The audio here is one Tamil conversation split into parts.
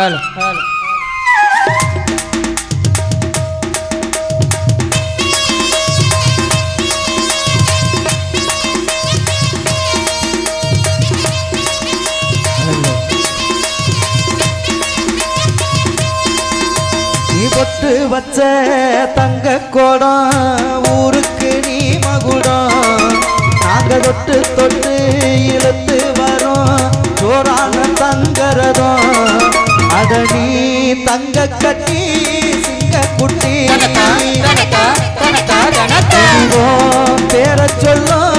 ஹலோ ஹலோ பொட்டு வச்ச தங்க கோடம் ஊருக்கு நீ மகுடம் நாங்க தொட்டு தொட்டு இழுத்து வரோம் ஜோரான தங்கரதம். அத நீ தங்க கட்டி சிங்க குட்டி பேர சொல்லும்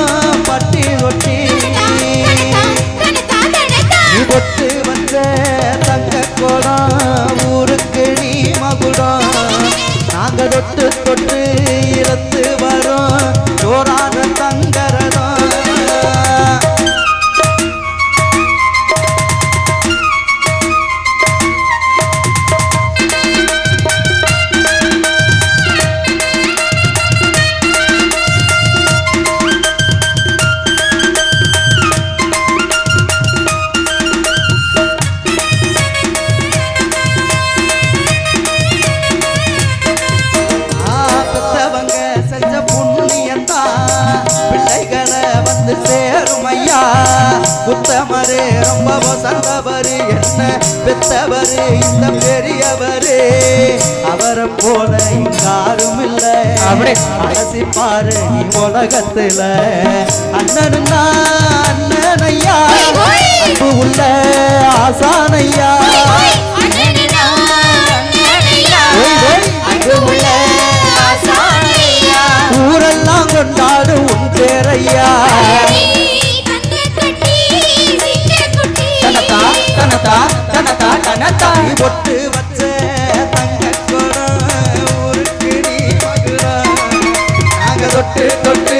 புத்தமரு ரொம்ப வசந்தவரு என்ன பெத்தவரு இந்த பெரியவரு. அவரை போல இங்காரும் இல்ல. அலசி பாரு நீ உலகத்துல. அண்ணனுன்னா அண்ணன் ஐயா. அன்பு உள்ள ஆசானையா அன்பு உள்ள ஊரெல்லாம் கொண்டாடும் உன் பேரையா தனத்தா தனத்தா தனத்தா பொட்டு வச்ச நாங்க தொட்டு தொட்டு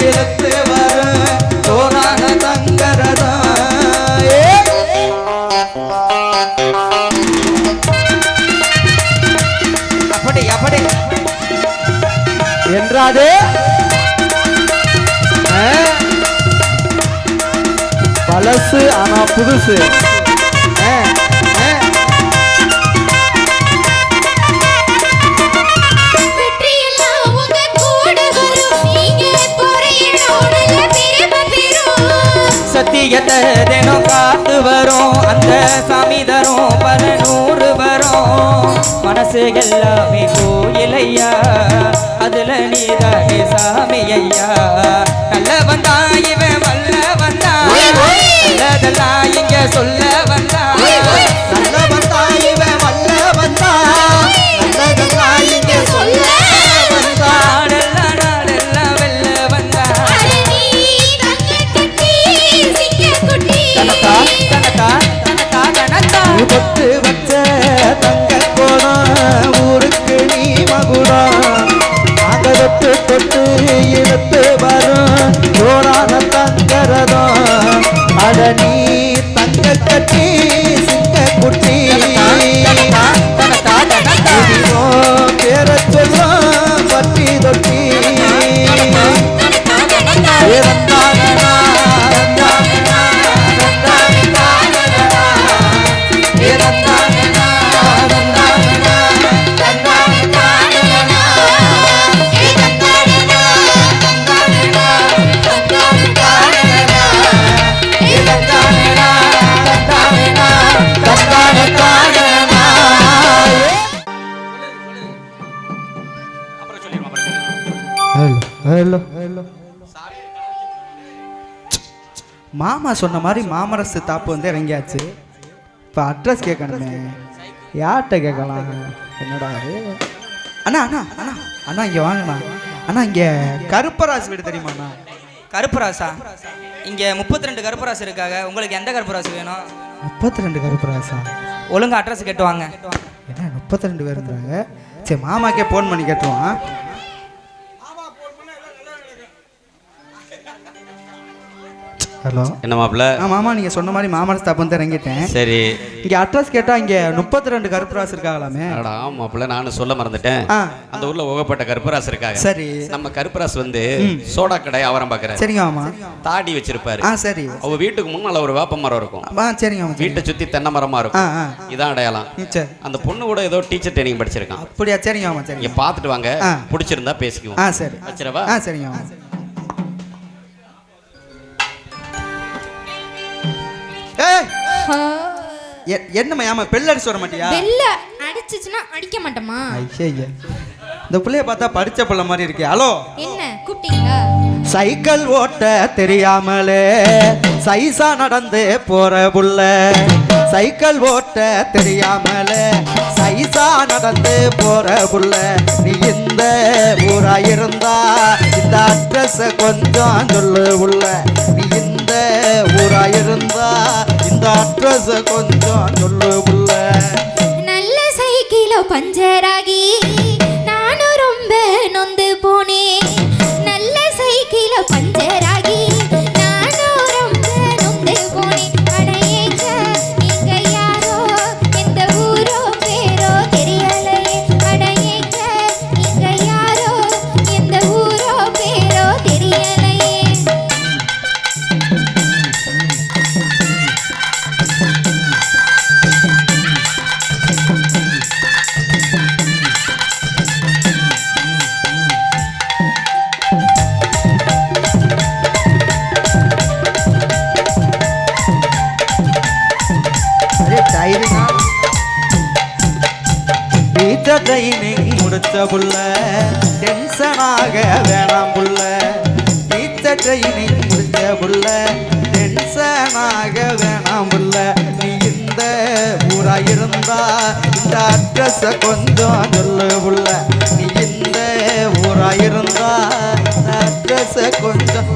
இழுத்து வர தோரான தங்கரதம் ஏ அப்படி அப்படி. என்றாது? பழசு ஆனா புதுசு. தரும் பல நூறு வரும். மனசு எல்லாமே கோயிலையா? அதுல நீதானே சாமி ஐயா நல்லவன் தான் இவன் வல்லவன் தான். நல்லதெல்லாம் இங்க சொல்ல வந்தா நல்ல வந்தா மாமா சொன்ன மாதிரி மாமரசு தாப்பு வந்து இறங்கியாச்சு. இப்போ அட்ரஸ் கேட்கணுமே யார்கிட்ட கேட்கலாம்? என்னடா இது? அண்ணா அண்ணா அண்ணா அண்ணா இங்கே வாங்கண்ணா. அண்ணா இங்கே கருப்பராஜ் வீடு தெரியுமாண்ணா கருப்பராசா? இங்க முப்பத்தி ரெண்டு கருப்பராசு இருக்காங்க உங்களுக்கு எந்த கருப்பராசு வேணும்? முப்பத்தி ரெண்டு கருப்பராசா? ஒழுங்கா அட்ரஸ் கேட்டு வாங்க. என்ன முப்பத்தி ரெண்டு பேர் இருந்தாங்க சரி மாமாக்கே ஃபோன் பண்ணி கேட்டுருவான் ஹலோ என்ன மாப்பிள்ள? ஆ மாமா நீங்கள் சொன்ன மாதிரி மாமரசு தாப்பு வந்து இறங்கிட்டேன். சரி. இங்கே அட்ரஸ் கேட்டால் இங்கே முப்பத்தி ரெண்டு கருப்புராஸ் இருக்காங்களாமே. அடா மாப்பிள்ள நானும் சொல்ல மறந்துட்டேன். அந்த ஊர்ல உகப்பட்ட கருப்பராசு இருக்காங்க. சரி. நம்ம கருப்பராசு வந்து சோடா கடை அவரம் பாக்குறாரு சரிங்க மாமா. தாடி வச்சிருப்பாரு. ஆ சரி. அவ வீட்டுக்கு முன்னால ஒரு வேப்ப மரம் இருக்கும். ஆ சரிங்க மாமா சரி. வீட்டை சுத்தி தென்னை மரமா ஆ இருக்கும் இதான் அடையாளம். சரி. அந்த பொண்ணு கூட ஏதோ டீச்சர் ட்ரைனிங் படிச்சிருக்கான். அப்படியா? சரிங்க மாமா சரிங்க. நீங்க பாத்துட்டு வாங்க. பிடிச்சிருந்தா பேசிக்குவோம். ஆ சரி. வச்சிரவா ஆ சரிங்க மாமா. என்னம்மா ஏமா பெல் அடிச்சு வர மாட்டியா? பெல்ல அடிச்சுச்சுன்னா அடிக்க மாட்டோமா ஐயா இந்த பிள்ளைய பார்த்தா படிச்ச பிள்ளை மாதிரி இருக்கே. ஹலோ? என்ன? கூப்பிட்டீங்களா? சைக்கிள் ஓட்ட தெரியாமலே சைசா நடந்து போற புள்ள. சைக்கிள் ஓட்ட தெரியாமலே சைசா நடந்து போற புள்ள. நீ இந்த ஊரா இருந்தா இந்த அட்ரஸ் கொஞ்சம் சொல்லு உள்ள. நீ இந்த ஊரா இருந்தா அந்த அட்ரஸ் கொஞ்சம் சொல்லு புள்ள. நல்ல சைக்கிளோ பஞ்சராகி நானும் ரொம்ப நொந்து போனேன். டீச்சர் ட்ரைனிங் முடிச்ச புள்ள டென்ஷனாக வேணாம் புள்ள நீ இந்த ஊரா இருந்தா இந்த அட்ரஸ கொஞ்சம் சொல்லு புள்ள நீ இந்த ஊரா இருந்தா இந்த அட்ரஸ கொஞ்சம்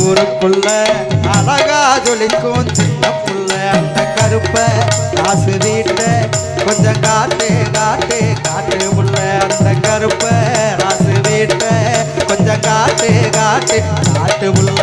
ஊருக்குள்ள அழகா ஜொலிக்கும் சின்ன புள்ள. அந்த கருப்ப காசு வீட்ட கொஞ்சம் காட்டு காட்டு காட்டு புள்ள அந்த கருப்ப காசு வீட்ட கொஞ்சம் காட்டு காட்டு காட்டு புள்ள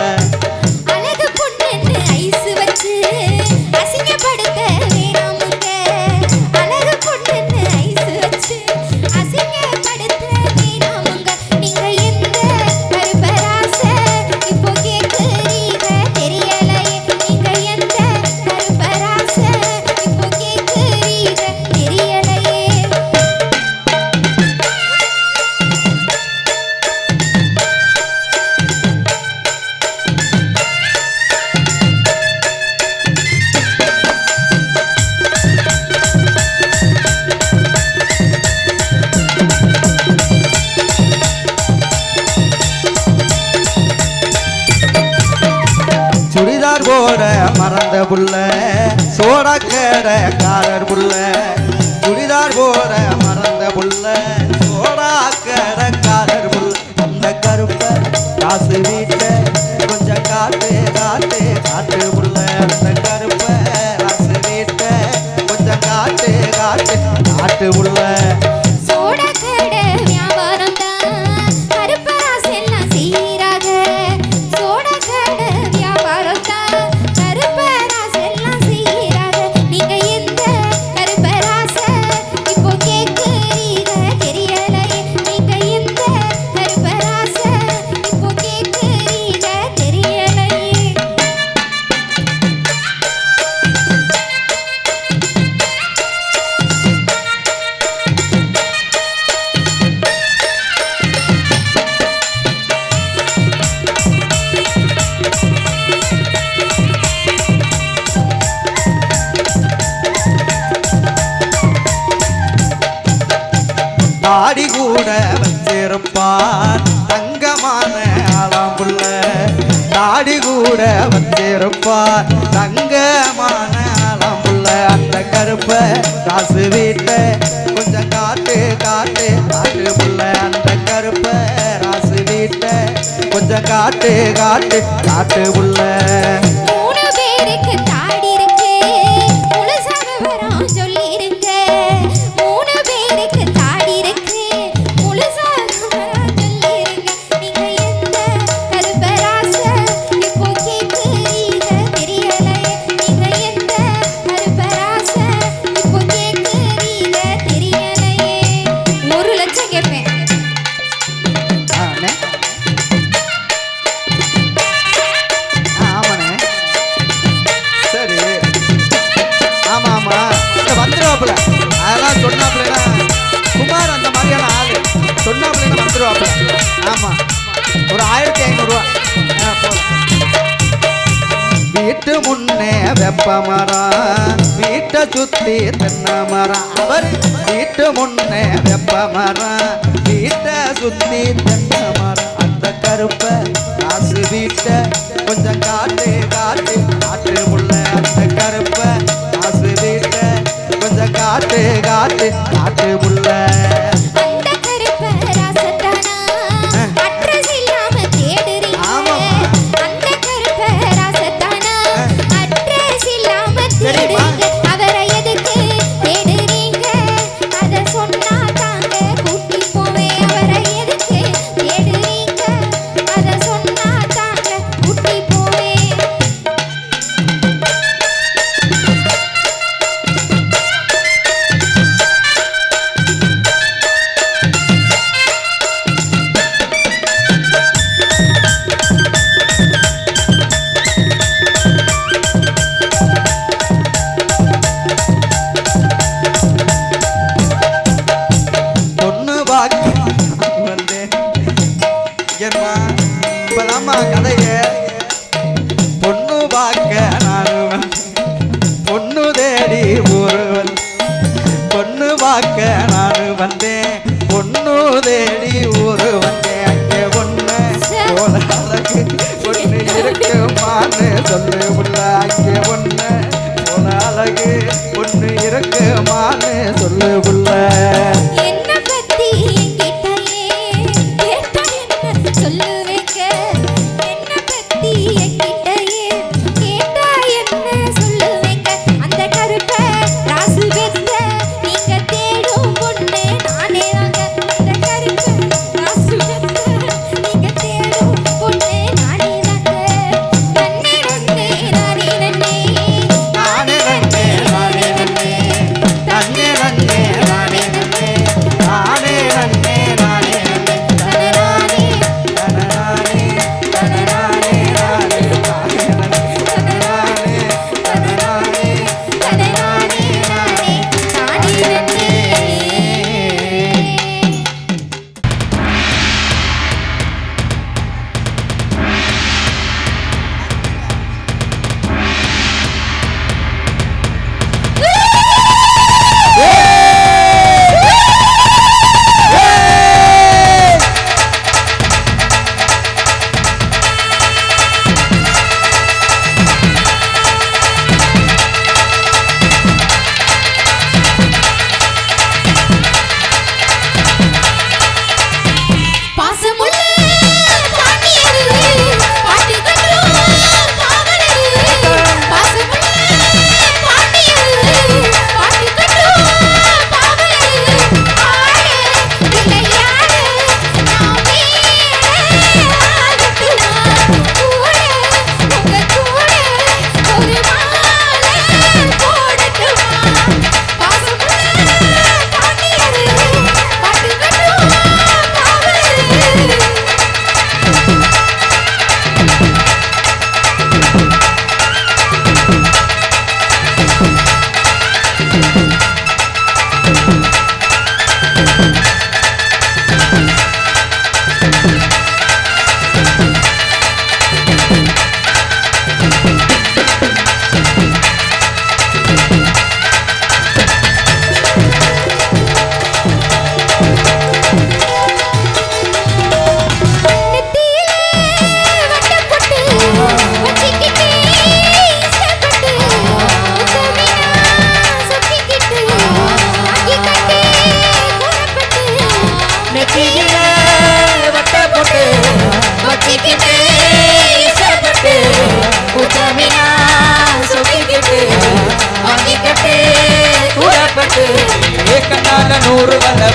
சோடா கேட காரர் அந்த கருப்ப காசு வீட்ட கொஞ்சம் காட்டு காட்டு காட்டு புள்ள அந்த கருப்ப காசு வீட்ட கொஞ்சம் காட்டு காட்டு காட்டு வீப்ப காசு வீட்ட கொஞ்சம் காட்டு காட்டு காட்டு புள்ள அந்த கருப்ப ராசு வீட்ட கொஞ்சம் காட்டு காட்டு காசு வீட்ட கொஞ்சம் காட்டு காட்டு ஆட்டு முள்ள அந்த கருப்ப காசு வீட்ட கொஞ்சம் காட்டு வந்தேன் பொண்ணு தேடி ஊரு வந்தேன் அங்கே ஒன்று அழகு ஒன்று இருக்கு மாறு சொல்லு உள்ள அங்கே ஒன்று போன அழகு ஒன்று இருக்கு சொல்லு உள்ள. Thank you. Thank you.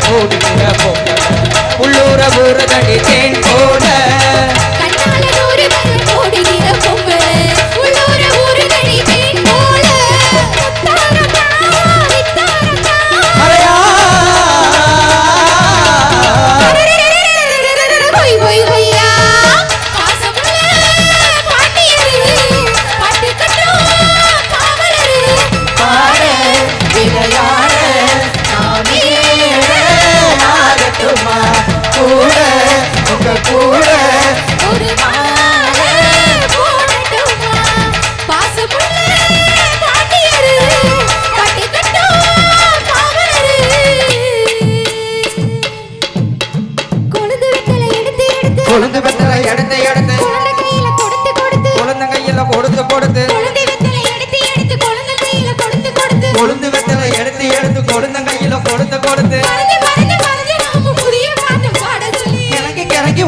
கூடிய போக்க உள்ளூர ஊரதடி தேன்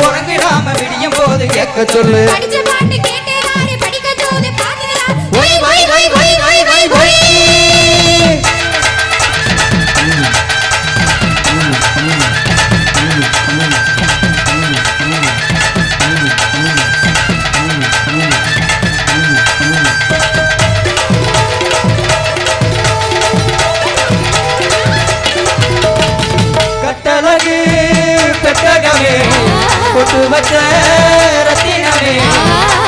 உறங்கிடாம விடியும் போது கேட்க சொல்லு. படிச்ச பாட்டு கேட்டேன் படிக்க சொல்லு பாத்துக்கலாம் பச்ச ரத்தினமே.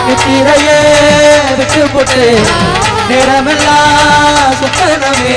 நித்திரையே விட்டு போட்டு நேரமெல்லாம் சுத்தனமே.